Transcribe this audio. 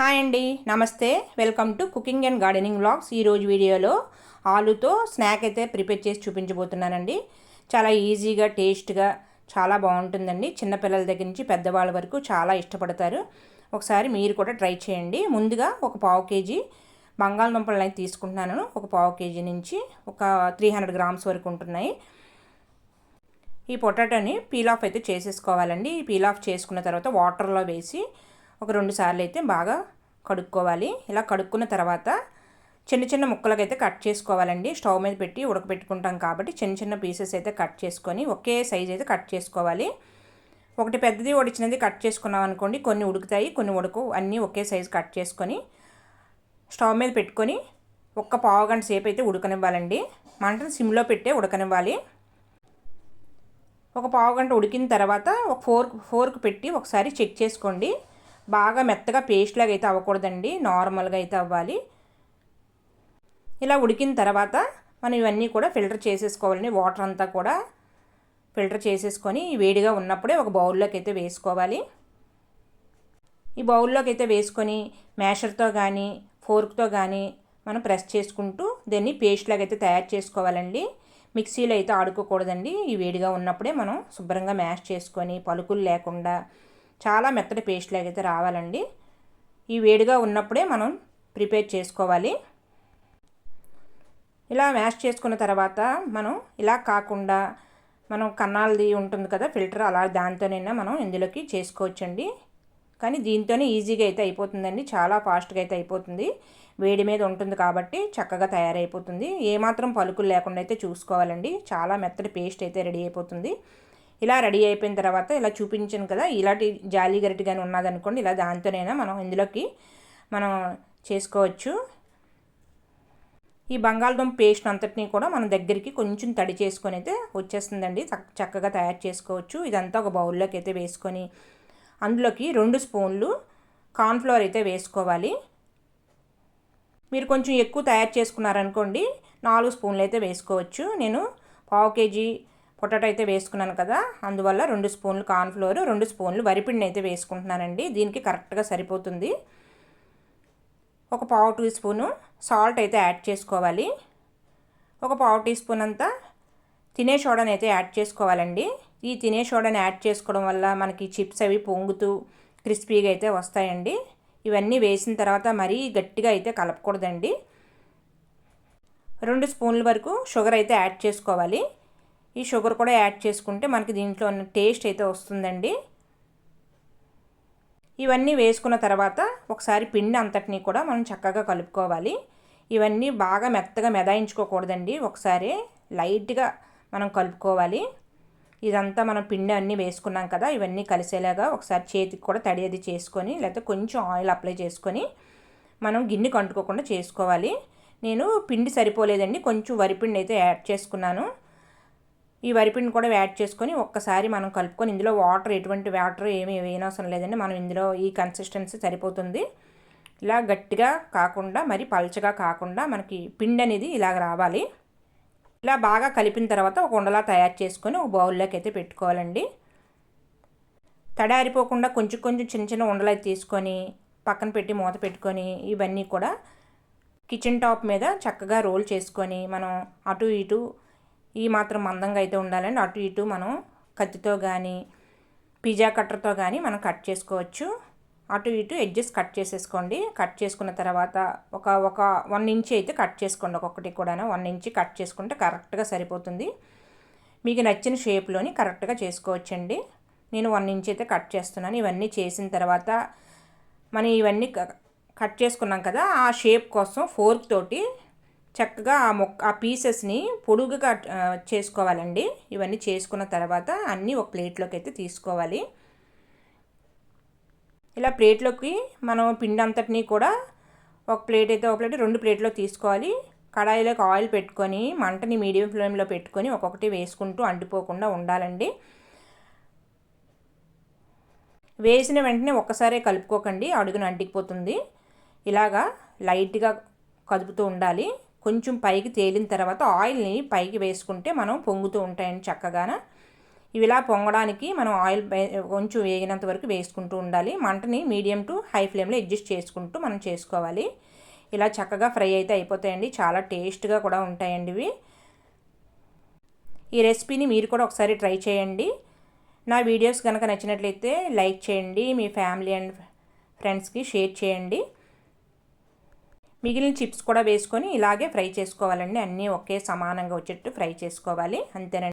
Hi అండి namaste. Welcome to cooking and gardening vlogs. ఈరోజు వీడియోలో ఆలుతో స్నాక్ అయితే ప్రిపేర్ చేసి చూపించబోతున్నానండి. చాలా ఈజీగా టేస్ట్గా చాలా బాగుంటుందండి. చిన్నపిల్లల దగ్గర నుంచి పెద్దవాళ్ళ వరకు చాలా ఇష్టపడతారు. ఒకసారి మీరు కూడా ట్రై చేయండి. ముందుగా ఒక పావు కేజీ బంగాళదుంపలను అయితే తీసుకుంటున్నాను. ఒక పావు కేజీ నుంచి ఒక త్రీ హండ్రెడ్ గ్రామ్స్ వరకు ఉంటున్నాయి. ఈ పొటాటోని పీల్ ఆఫ్ అయితే చేసేసుకోవాలండి. ఈ పీల్ ఆఫ్ చేసుకున్న తర్వాత వాటర్లో వేసి ఒక రెండు సార్లు అయితే బాగా కడుక్కోవాలి. ఇలా కడుక్కున్న తర్వాత చిన్న చిన్న ముక్కలకైతే అయితే కట్ చేసుకోవాలండి. స్టవ్ మీద పెట్టి ఉడకబెట్టుకుంటాం కాబట్టి చిన్న చిన్న పీసెస్ అయితే కట్ చేసుకొని ఒకే సైజ్ అయితే కట్ చేసుకోవాలి. ఒకటి పెద్దది చిన్నది కట్ చేసుకున్నాం అనుకోండి కొన్ని ఉడుకుతాయి కొన్ని ఉడకు అన్నీ ఒకే సైజు కట్ చేసుకొని స్టవ్ మీద పెట్టుకొని ఒక్క పావు గంట సేపు అయితే ఉడకనివ్వాలండి. మంటను సిమ్లో పెట్టే ఉడకనివ్వాలి. ఒక పావు గంట ఉడికిన తర్వాత ఒక ఫోర్క్ ఫోర్క్ పెట్టి ఒకసారి చెక్ చేసుకోండి. బాగా మెత్తగా పేస్ట్ లాగా అయితే అవ్వకూడదండి. నార్మల్గా అయితే అవ్వాలి. ఇలా ఉడికిన తర్వాత మనం ఇవన్నీ కూడా ఫిల్టర్ చేసేసుకోవాలండి. వాటర్ అంతా కూడా ఫిల్టర్ చేసేసుకొని వేడిగా ఉన్నప్పుడే ఒక బౌల్లోకి అయితే వేసుకోవాలి. ఈ బౌల్లోకి అయితే వేసుకొని మ్యాషర్తో కానీ ఫోర్క్తో కానీ మనం ప్రెస్ చేసుకుంటూ దీన్ని పేస్ట్ లాగా అయితే తయారు చేసుకోవాలండి. మిక్సీలో అయితే ఆడుకోకూడదండి. ఈ వేడిగా ఉన్నప్పుడే మనం శుభ్రంగా మ్యాష్ చేసుకొని పలుకులు లేకుండా చాలా మెత్తటి పేస్ట్ లాగైతే రావాలండి. ఈ వేడిగా ఉన్నప్పుడే మనం ప్రిపేర్ చేసుకోవాలి. ఇలా మ్యాష్ చేసుకున్న తర్వాత మనం ఇలా కాకుండా మనం కన్నాలది ఉంటుంది కదా ఫిల్టర్ అలా దాంతోనైనా మనం ఇందులోకి చేసుకోవచ్చండి. కానీ దీంతోనే ఈజీగా అయితే అయిపోతుందండి. చాలా ఫాస్ట్గా అయితే అయిపోతుంది. వేడి మీద ఉంటుంది కాబట్టి చక్కగా తయారైపోతుంది. ఏమాత్రం పలుకులు లేకుండా అయితే చూసుకోవాలండి. చాలా మెత్తటి పేస్ట్ అయితే రెడీ అయిపోతుంది. ఇలా రెడీ అయిపోయిన తర్వాత ఇలా చూపించాను కదా ఇలాంటి జాలి గరిటి కానీ ఉన్నదనుకోండి ఇలా దాంతోనైనా మనం ఇందులోకి మనం చేసుకోవచ్చు. ఈ బంగాళదుంప పేస్ట్ అంతటినీ కూడా మనం దగ్గరికి కొంచెం తడి చేసుకొని అయితే వచ్చేస్తుందండి. చక్కగా తయారు చేసుకోవచ్చు. ఇదంతా ఒక బౌల్లోకి అయితే వేసుకొని అందులోకి రెండు స్పూన్లు కార్న్ఫ్లవర్ అయితే వేసుకోవాలి. మీరు కొంచెం ఎక్కువ తయారు చేసుకున్నారనుకోండి నాలుగు స్పూన్లు అయితే వేసుకోవచ్చు. నేను పావు కేజీ పొటాటో అయితే వేసుకున్నాను కదా అందువల్ల రెండు స్పూన్లు కార్న్ఫ్లోర్ రెండు స్పూన్లు వరిపిండి అయితే వేసుకుంటున్నానండి. దీనికి కరెక్ట్గా సరిపోతుంది. ఒక పావు టీ స్పూను సాల్ట్ అయితే యాడ్ చేసుకోవాలి. ఒక పావు టీ స్పూన్ అంతా తినే సోడాని అయితే యాడ్ చేసుకోవాలండి. ఈ తినే సోడాని యాడ్ చేసుకోవడం వల్ల మనకి చిప్స్ అవి పొంగుతూ క్రిస్పీగా అయితే వస్తాయండి. ఇవన్నీ వేసిన తర్వాత మరీ గట్టిగా అయితే కలపకూడదండి. రెండు స్పూన్ల వరకు షుగర్ అయితే యాడ్ చేసుకోవాలి. ఈ షుగర్ కూడా యాడ్ చేసుకుంటే మనకి దీంట్లో టేస్ట్ అయితే వస్తుందండి. ఇవన్నీ వేసుకున్న తర్వాత ఒకసారి పిండి అంతటినీ కూడా మనం చక్కగా కలుపుకోవాలి. ఇవన్నీ బాగా మెత్తగా మెదాయించుకోకూడదండి. ఒకసారి లైట్గా మనం కలుపుకోవాలి. ఇదంతా మనం పిండి అన్నీ వేసుకున్నాం కదా ఇవన్నీ కలిసేలాగా ఒకసారి చేతికి కూడా తడి అది చేసుకొని లేకపోతే కొంచెం ఆయిల్ అప్లై చేసుకొని మనం గిన్నె కంటుకోకుండా చేసుకోవాలి. నేను పిండి సరిపోలేదండి కొంచెం వరిపిండి అయితే యాడ్ చేసుకున్నాను. ఈ వరిపిండి కూడా యాడ్ చేసుకొని ఒక్కసారి మనం కలుపుకొని ఇందులో వాటర్ ఎటువంటి వాటర్ ఏమీ వేయనవసరం లేదండి. మనం ఇందులో ఈ కన్సిస్టెన్సీ సరిపోతుంది. ఇలా గట్టిగా కాకుండా మరి పల్చగా కాకుండా మనకి పిండి అనేది ఇలాగ రావాలి. ఇలా బాగా కలిపిన తర్వాత ఒక ఉండలా తయారు చేసుకొని ఒక బౌల్లోకి అయితే పెట్టుకోవాలండి. తడారిపోకుండా కొంచెం కొంచెం చిన్న చిన్న ఉండలు అయితే తీసుకొని పక్కన పెట్టి మూత పెట్టుకొని ఇవన్నీ కూడా కిచెన్ టాప్ మీద చక్కగా రోల్ చేసుకొని మనం అటు ఇటు ఈ మాత్రం మందంగా అయితే ఉండాలండి. అటు ఇటు మనం కత్తితో కానీ పిజ్జా కట్టర్తో కానీ మనం కట్ చేసుకోవచ్చు. అటు ఇటు ఎడ్జెస్ కట్ చేసేసుకోండి. కట్ చేసుకున్న తర్వాత ఒక ఒక వన్ ఇంచ్ అయితే కట్ చేసుకోండి. ఒక్కొక్కటి కూడా వన్ ఇంచ్ కట్ చేసుకుంటే కరెక్ట్గా సరిపోతుంది. మీకు నచ్చిన షేప్లోని కరెక్ట్గా చేసుకోవచ్చండి. నేను వన్ ఇంచ్ అయితే కట్ చేస్తున్నాను. ఇవన్నీ చేసిన తర్వాత మనం ఇవన్నీ కట్ చేసుకున్నాం కదా ఆ షేప్ కోసం ఫోర్క్ తోటి చక్కగా ఆ మొక్క ఆ పీసెస్ని పొడుగుగా చేసుకోవాలండి. ఇవన్నీ చేసుకున్న తర్వాత అన్నీ ఒక ప్లేట్లోకి అయితే తీసుకోవాలి. ఇలా ప్లేట్లోకి మనం పిండి అంతటినీ కూడా ఒక ప్లేట్ అయితే ఒక ప్లేట్ రెండు ప్లేట్లో తీసుకోవాలి. కడాయిలోకి ఆయిల్ పెట్టుకొని మంటని మీడియం ఫ్లేమ్లో పెట్టుకొని ఒక్కొక్కటి వేసుకుంటూ అంటిపోకుండా ఉండాలండి. వేసిన వెంటనే ఒక్కసారే కలుపుకోకండి అడుగున అంటికిపోతుంది. ఇలాగా లైట్గా కదుపుతూ ఉండాలి. కొంచెం పైకి తేలిన తర్వాత ఆయిల్ని పైకి వేసుకుంటే మనం పొంగుతూ ఉంటాయండి చక్కగాన. ఇవిలా పొంగడానికి మనం ఆయిల్ కొంచెం వేగినంత వరకు వేసుకుంటూ ఉండాలి. మంటని మీడియం టు హై ఫ్లేమ్లో అడ్జస్ట్ చేసుకుంటూ మనం చేసుకోవాలి. ఇలా చక్కగా ఫ్రై అయితే అయిపోతాయండి. చాలా టేస్ట్గా కూడా ఉంటాయండి ఇవి. ఈ రెసిపీని మీరు కూడా ఒకసారి ట్రై చేయండి. నా వీడియోస్ కనుక నచ్చినట్లయితే లైక్ చేయండి. మీ ఫ్యామిలీ అండ్ ఫ్రెండ్స్కి షేర్ చేయండి. మిగిలిన చిప్స్ కూడా వేసుకొని ఇలాగే ఫ్రై చేసుకోవాలండి. అన్నీ ఒకే సమానంగా వచ్చేట్టు ఫ్రై చేసుకోవాలి. అంతేనండి.